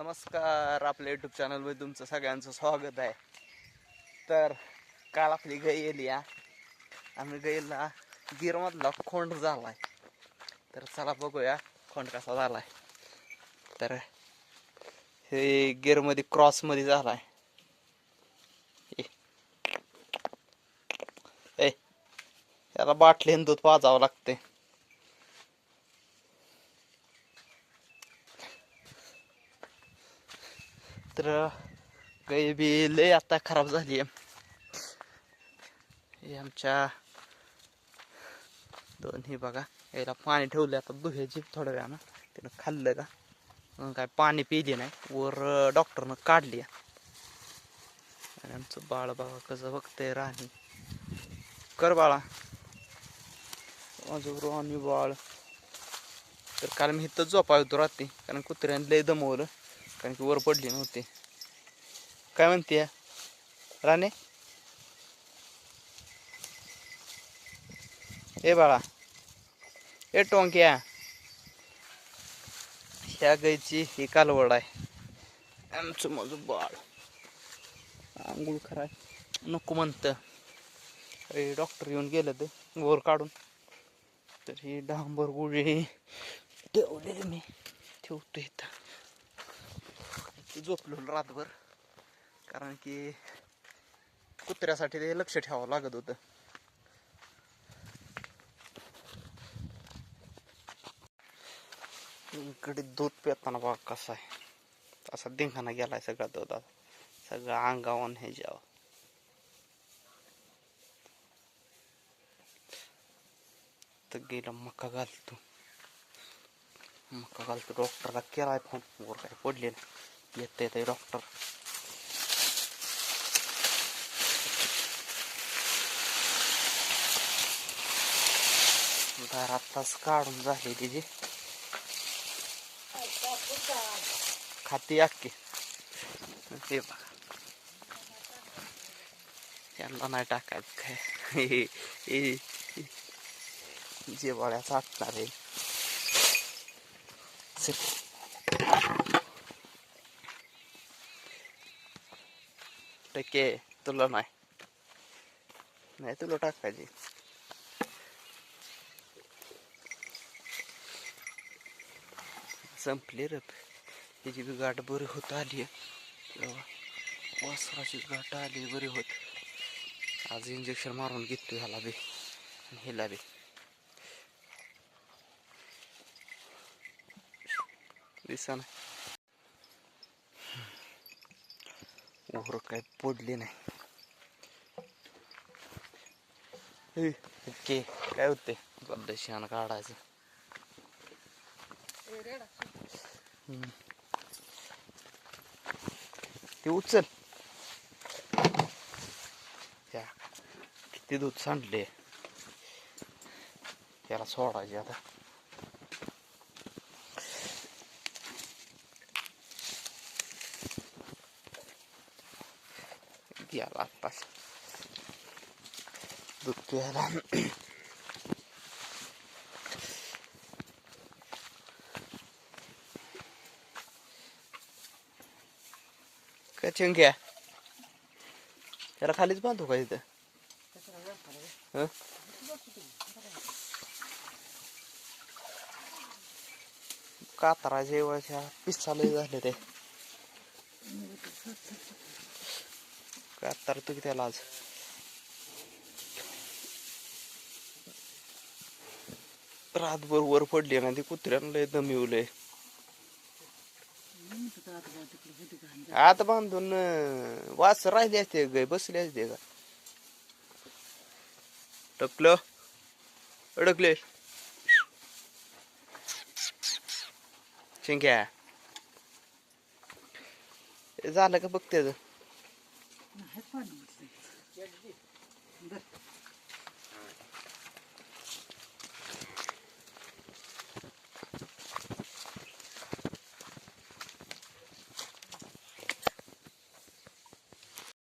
नमस्कार आपल्या युट्यूब चॅनलमध्ये तुमचं सगळ्यांचं स्वागत आहे. तर काल आपली गाई येली या आम्ही गैला गिरमधला खोंड झालाय. तर चला बघूया खोंड कसा झालाय. तर हे गिरमध्ये क्रॉसमध्ये झालाय. आहे ए. याला बाटलीन दूध पाजावं लागते तर काही बी लय आता खराब झाली आहे. आमच्या दोन हे बघा याला पाणी ठेवले आता दुह्याची थोड्या वेळानं. त्यानं खाल्लं का? म्हणून काय पाणी पिली नाही वर डॉक्टरनं काढली आणि आमचं बाळ बघा कसं बघतंय राणी. कर बाळा. माझं राणी बाळ. तर काल मी इथं झोपा होतो रात्री कारण कुत्र्याने लय दमवलं. कारण की वर पडली नव्हती. काय म्हणते राणे? ए बाळा ए टोंक्या. ह्या गायची ही कालवड आहे. आमचं माझं बाळ. आंघोळ खराय नको म्हणतं. अरे डॉक्टर येऊन गेलं ते वर काढून. तर ही डांबर गोळी ठेवलेली मी. ठेवतो इथं. झोपलो रातभर. कारण की कुत्र्यासाठी ते लक्ष ठेवावं लागत होतं. इकडे दूध पिताना बघा कसा आहे. असा धिंगाणा गेलाय सगळा दुधात सगळं अंगावून हे जाव तर गेला मका घालतो. मका घालतो. डॉक्टरला केलाय फोन वर काय पडले नाही. येते ते डॉक्टर दारात तास काढून झाली तिची खाती अक्की ते बघा. त्यांना नाही टाकायचं काय. हे- चाटणार. आहे टक्के तुला नाही. नाही तुला टाकायची संपली रे. त्याची बी गाठ बरी होत आली वासराची गाठ आली बरी होत. आज इंजेक्शन मारून घेतो ह्याला बी आणि ह्याला बी. दिसा ना ओहर काय पडली नाही. ओके काय होते गड्डशान काढायचं. हम्म. ते उचल. त्या किती दूध सांडले त्याला सोडायचे आता. गेला आत्ताच दूध प्यायला काय चिंक्या त्याला खालीच बांधतो का इथं कातरा जेवायच्या पिस्सालय झाले ते काय तू की त्याला आज. रातभर वर पडली ना ते कुत्र्यानं लय दमिवलंय आता बांधून वास राहिले असते गाय बसले असते का टकलं अडकले. शिंक्या झालं का बघ त्याच? 换东西，不。